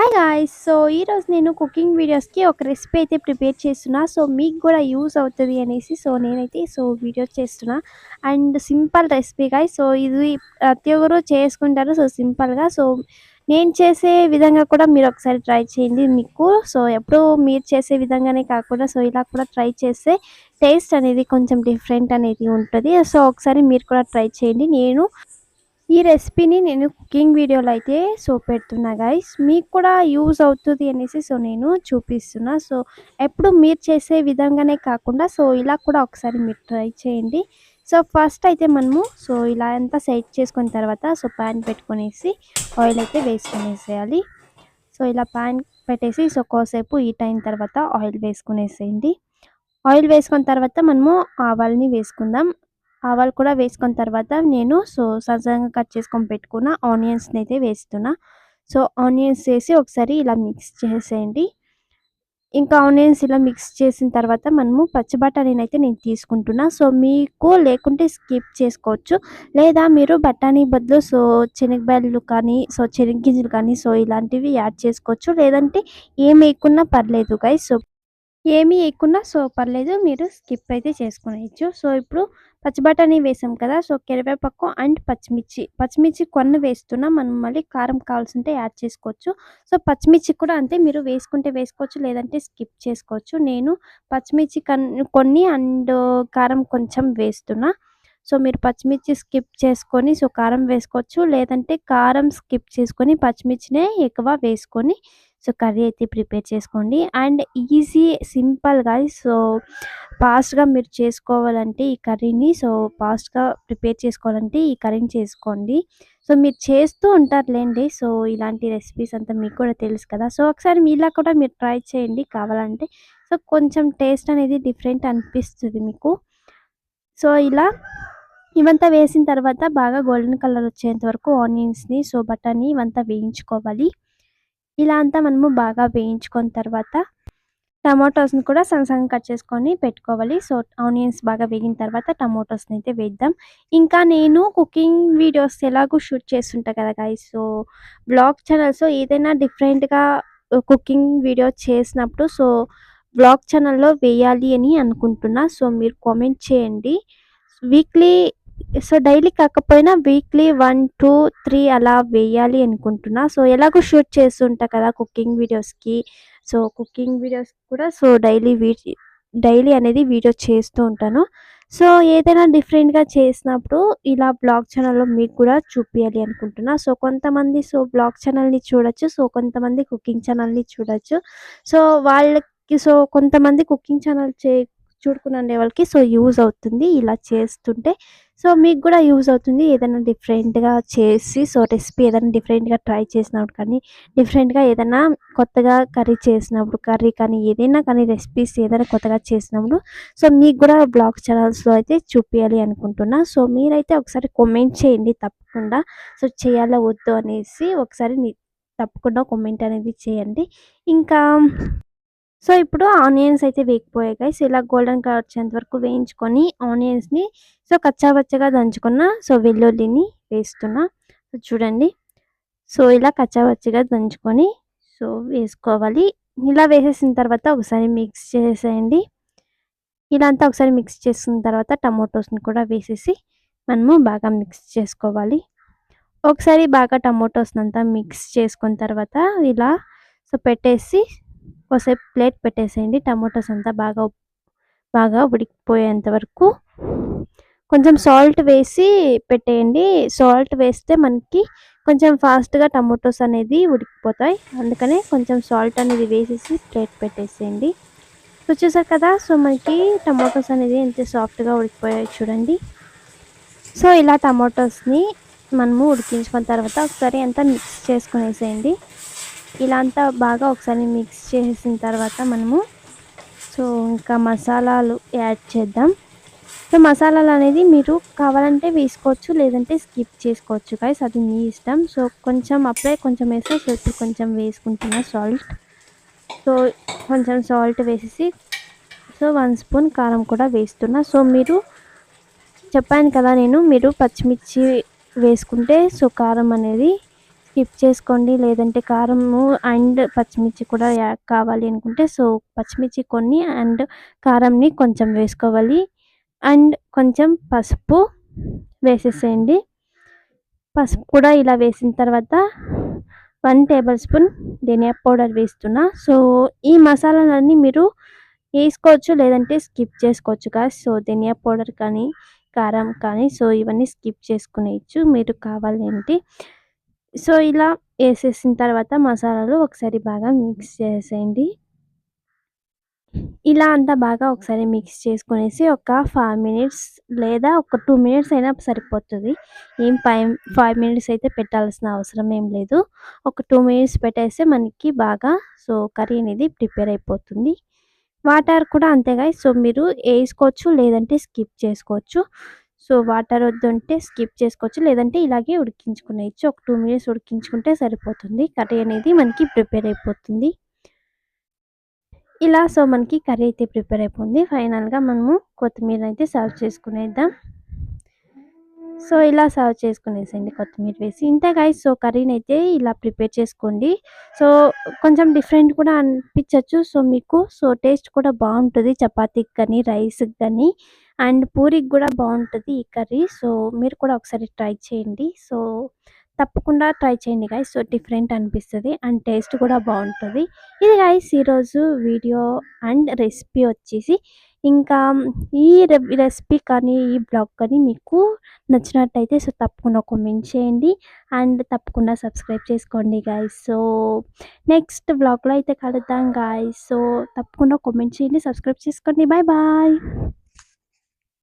Hi guys so ఈరోజు నేను cooking వీడియోస్కి ఒక రెసిపీ అయితే ప్రిపేర్ చేస్తున్నా. సో మీకు కూడా యూజ్ అవుతుంది అనేసి సో నేనైతే సో వీడియో చేస్తున్నా. And simple recipe guys so ఇది ప్రతి ఒక్కరు చేసుకుంటారు సో సింపుల్గా సో నేను చేసే విధంగా కూడా మీరు ఒకసారి ట్రై చేయండి మీకు. సో ఎప్పుడు మీరు చేసే విధంగానే కాకుండా సో ఇలా కూడా ట్రై చేస్తే టేస్ట్ అనేది కొంచెం డిఫరెంట్ అనేది ఉంటుంది. సో ఒకసారి మీరు కూడా ట్రై చేయండి. నేను ఈ రెసిపీని నేను కుకింగ్ వీడియోలో అయితే సో పెడుతున్నా గైస్ మీకు కూడా యూజ్ అవుతుంది అనేసి సో నేను చూపిస్తున్నా. సో ఎప్పుడు మీరు చేసే విధంగానే కాకుండా సో ఇలా కూడా ఒకసారి మీరు ట్రై చేయండి. సో ఫస్ట్ అయితే మనము సో ఇలా అంతా సెట్ చేసుకున్న తర్వాత సో ప్యాన్ పెట్టుకునేసి ఆయిల్ అయితే వేసుకునేసేయాలి. సో ఇలా ప్యాన్ పెట్టేసి సో కోసేపు హీట్ అయిన తర్వాత ఆయిల్ వేసుకునేసేయండి. ఆయిల్ వేసుకున్న తర్వాత మనము ఆవాల్ని వేసుకుందాం. ఆవాలు కూడా వేసుకున్న తర్వాత నేను సో సజంగా కట్ చేసుకొని పెట్టుకున్న ఆనియన్స్ని అయితే వేస్తున్నా. సో ఆనియన్స్ వేసి ఒకసారి ఇలా మిక్స్ చేసేయండి. ఇంకా ఆనియన్స్ ఇలా మిక్స్ చేసిన తర్వాత మనము పచ్చి బఠానీని అయితే నేను తీసుకుంటున్నా. సో మీకు లేకుంటే స్కిప్ చేసుకోవచ్చు. లేదా మీరు బఠానీ బదులు సో శనగబాయలు కానీ సో శనగగింజలు కానీ సో ఇలాంటివి యాడ్ చేసుకోవచ్చు. లేదంటే ఏం వేయకున్నా పర్లేదు గైస్ సో ఏమీ వేయకున్నా సో పర్లేదు మీరు స్కిప్ అయితే చేసుకునేయచ్చు. సో ఇప్పుడు పచ్చి బఠానీ వేసాం కదా సో కరివేపాకు అండ్ పచ్చిమిర్చి. పచ్చిమిర్చి కొన్ని వేస్తున్నా మనం మళ్ళీ కారం కావాల్సింటే యాడ్ చేసుకోవచ్చు. సో పచ్చిమిర్చి కూడా అంతే మీరు వేసుకుంటే వేసుకోవచ్చు లేదంటే స్కిప్ చేసుకోవచ్చు. నేను పచ్చిమిర్చి కొన్ని అండ్ కారం కొంచెం వేస్తున్నా. సో మీరు పచ్చిమిర్చి స్కిప్ చేసుకొని సో కారం వేసుకోవచ్చు. లేదంటే కారం స్కిప్ చేసుకొని పచ్చిమిర్చినే ఎక్కువ వేసుకొని సో కర్రీ అయితే ప్రిపేర్ చేసుకోండి. అండ్ ఈజీ సింపుల్గా సో ఫాస్ట్గా మీరు చేసుకోవాలంటే ఈ కర్రీని సో ఫాస్ట్గా ప్రిపేర్ చేసుకోవాలంటే ఈ కర్రీని చేసుకోండి. సో మీరు చేస్తూ ఉంటారులేండి. సో ఇలాంటి రెసిపీస్ అంతా మీకు కూడా తెలుసు కదా. సో ఒకసారి మీలా కూడా మీరు ట్రై చేయండి కావాలంటే. సో కొంచెం టేస్ట్ అనేది డిఫరెంట్ అనిపిస్తుంది మీకు. సో ఇలా ఇవంతా వేసిన తర్వాత బాగా గోల్డెన్ కలర్ వచ్చేంత వరకు ఆనియన్స్ని సో బటర్ని ఇవంతా వేయించుకోవాలి. ఇలా అంతా మనము బాగా వేయించుకున్న తర్వాత టమాటోస్ని కూడా సన్న కట్ చేసుకొని పెట్టుకోవాలి. సో ఆనియన్స్ బాగా వేగిన తర్వాత టమాటోస్ని అయితే వేద్దాం. ఇంకా నేను కుకింగ్ వీడియోస్ ఎలాగో షూట్ చేస్తుంటా కదా గాయస్ సో బ్లాగ్ ఛానల్స్ ఏదైనా డిఫరెంట్గా కుకింగ్ వీడియో చేసినప్పుడు సో బ్లాగ్ ఛానల్లో వేయాలి అని అనుకుంటున్నా. సో మీరు కామెంట్ చేయండి. వీక్లీ సో డైలీ కాకపోయినా వీక్లీ వన్ టూ త్రీ అలా వేయాలి అనుకుంటున్నా. సో ఎలాగో షూట్ చేస్తుంటా కదా కుకింగ్ వీడియోస్కి. సో కుకింగ్ వీడియోస్ కూడా సో డైలీ డైలీ అనేది వీడియో చేస్తూ ఉంటాను. సో ఏదైనా డిఫరెంట్గా చేసినప్పుడు ఇలా బ్లాగ్ ఛానల్లో మీకు కూడా చూపించాలి అనుకుంటున్నా. సో కొంతమంది సో బ్లాగ్ ఛానల్ని చూడొచ్చు సో కొంతమంది కుకింగ్ ఛానల్ని చూడొచ్చు. సో వాళ్ళకి సో కొంతమంది కుకింగ్ ఛానల్ చే చూడుకునే వాళ్ళకి సో యూజ్ అవుతుంది ఇలా చేస్తుంటే. సో మీకు కూడా యూజ్ అవుతుంది ఏదైనా డిఫరెంట్గా చేసి సో రెసిపీ ఏదైనా డిఫరెంట్గా ట్రై చేసినప్పుడు కానీ డిఫరెంట్గా ఏదైనా కొత్తగా కర్రీ చేసినప్పుడు కర్రీ కానీ ఏదైనా కానీ రెసిపీస్ ఏదైనా కొత్తగా చేసినప్పుడు సో మీకు కూడా బ్లాగ్ ఛానల్స్లో అయితే చూపించాలి అనుకుంటున్నా. సో మీరైతే ఒకసారి కామెంట్ చేయండి తప్పకుండా. సో చేయాలా వద్దు అనేసి ఒకసారి తప్పకుండా కామెంట్ అనేది చేయండి. ఇంకా సో ఇప్పుడు ఆనియన్స్ అయితే వేగిపోయాయి గైస్. ఇలా గోల్డెన్ కలర్ వచ్చేంత వరకు వేయించుకొని ఆనియన్స్ని సో కచ్చాపచ్చగా దంచుకున్న సో వెల్లుల్లిని వేస్తున్నా. సో చూడండి. సో ఇలా కచ్చాపచ్చగా దంచుకొని సో వేసుకోవాలి. ఇలా వేసేసిన తర్వాత ఒకసారి మిక్స్ చేసేయండి. ఇలా అంతా ఒకసారి మిక్స్ చేసిన తర్వాత టమోటోస్ని కూడా వేసేసి మనము బాగా మిక్స్ చేసుకోవాలి. ఒకసారి బాగా టమోటోస్ని అంతా మిక్స్ చేసుకున్న తర్వాత ఇలా సో పెట్టేసి ఒకసేపు ప్లేట్ పెట్టేసేయండి. టమోటాస్ అంతా బాగా బాగా ఉడికిపోయేంత వరకు కొంచెం సాల్ట్ వేసి పెట్టేయండి. సాల్ట్ వేస్తే మనకి కొంచెం ఫాస్ట్గా టమోటోస్ అనేది ఉడికిపోతాయి. అందుకనే కొంచెం సాల్ట్ అనేది వేసేసి ప్లేట్ పెట్టేసేయండి. సో కదా సో మనకి టమాటోస్ అనేది ఎంత సాఫ్ట్గా ఉడికిపోయాయి చూడండి. సో ఇలా టమాటోస్ని మనము ఉడికించుకున్న తర్వాత ఒకసారి అంతా మిక్స్ చేసుకునేసేయండి. ఇలా అంతా బాగా ఒకసారి మిక్స్ చేసిన తర్వాత మనము సో ఇంకా మసాలాలు యాడ్ చేద్దాం. సో మసాలాలు అనేది మీరు కావాలంటే వేసుకోవచ్చు లేదంటే స్కిప్ చేసుకోవచ్చు గైస్ అది మీ ఇష్టం. సో కొంచెం అప్పుడే కొంచెం వేస్తే సో ఇప్పుడు కొంచెం వేసుకుంటున్నా సాల్ట్ సో కొంచెం సాల్ట్ వేసేసి సో వన్ స్పూన్ కారం కూడా వేస్తున్నా. సో మీరు చెప్పాను కదా నేను మీరు పచ్చిమిర్చి వేసుకుంటే సో కారం అనేది స్కిప్ చేసుకోండి. లేదంటే కారము అండ్ పచ్చిమిర్చి కూడా కావాలి అనుకుంటే సో పచ్చిమిర్చి కొన్ని అండ్ కారంని కొంచెం వేసుకోవాలి. అండ్ కొంచెం పసుపు వేసేసేయండి. పసుపు కూడా ఇలా వేసిన తర్వాత వన్ టేబుల్ స్పూన్ ధనియా పౌడర్ వేస్తున్నా. సో ఈ మసాలాలన్నీ మీరు వేసుకోవచ్చు లేదంటే స్కిప్ చేసుకోవచ్చు కదా సో ధనియా పౌడర్ కానీ కారం కానీ సో ఇవన్నీ స్కిప్ చేసుకునేయచ్చు. మీరు కావాలి అంటే సో ఇలా వేసేసిన తర్వాత మసాలాలు ఒకసారి బాగా మిక్స్ చేసేయండి. ఇలా అంతా బాగా ఒకసారి మిక్స్ చేసుకునేసి ఒక ఫైవ్ మినిట్స్ లేదా ఒక టూ మినిట్స్ అయినా సరిపోతుంది. ఏం ఫైవ్ ఫైవ్ మినిట్స్ అయితే పెట్టాల్సిన అవసరం ఏం లేదు. ఒక టూ మినిట్స్ పెట్టేస్తే మనకి బాగా సో కర్రీ అనేది ప్రిపేర్ అయిపోతుంది. వాటర్ కూడా అంతేగా సో మీరు వేసుకోవచ్చు లేదంటే స్కిప్ చేసుకోవచ్చు. సో వాటర్ వద్దుంటే స్కిప్ చేసుకోవచ్చు. లేదంటే ఇలాగే ఉడికించుకునేయచ్చు ఒక టూ మినిట్స్ ఉడికించుకుంటే సరిపోతుంది. కర్రీ అనేది మనకి ప్రిపేర్ అయిపోతుంది. ఇలా సో మనకి కర్రీ అయితే ప్రిపేర్ అయిపోయింది. ఫైనల్గా మనము కొత్తిమీర అయితే సర్వ్ చేసుకునేద్దాం. సో ఇలా సర్వ్ చేసుకునేసండి కొత్తిమీర వేసి. ఇంతే గైస్ సో కర్రీని అయితే ఇలా ప్రిపేర్ చేసుకోండి. సో కొంచెం డిఫరెంట్ కూడా అనిపించవచ్చు సో మీకు సో టేస్ట్ కూడా బాగుంటుంది. చపాతీకి కానీ రైస్కి కానీ. అండ్ పూరికి కూడా బాగుంటుంది ఈ కర్రీ. సో మీరు కూడా ఒకసారి ట్రై చేయండి. సో తప్పకుండా ట్రై చేయండి గైస్ సో డిఫరెంట్ అనిపిస్తుంది అండ్ టేస్ట్ కూడా బాగుంటుంది. ఇది గాయస్ ఈరోజు వీడియో అండ్ రెసిపీ వచ్చేసి ఇంకా ఈ రెసిపీ కానీ ఈ బ్లాగ్ కానీ మీకు నచ్చినట్టయితే సో తప్పకుండా కామెంట్ చేయండి. అండ్ తప్పకుండా సబ్స్క్రైబ్ చేసుకోండి గాయస్ సో నెక్స్ట్ బ్లాగ్లో అయితే కలుద్దాం గాయస్ సో తప్పకుండా కామెంట్ చేయండి సబ్స్క్రైబ్ చేసుకోండి. Bye bye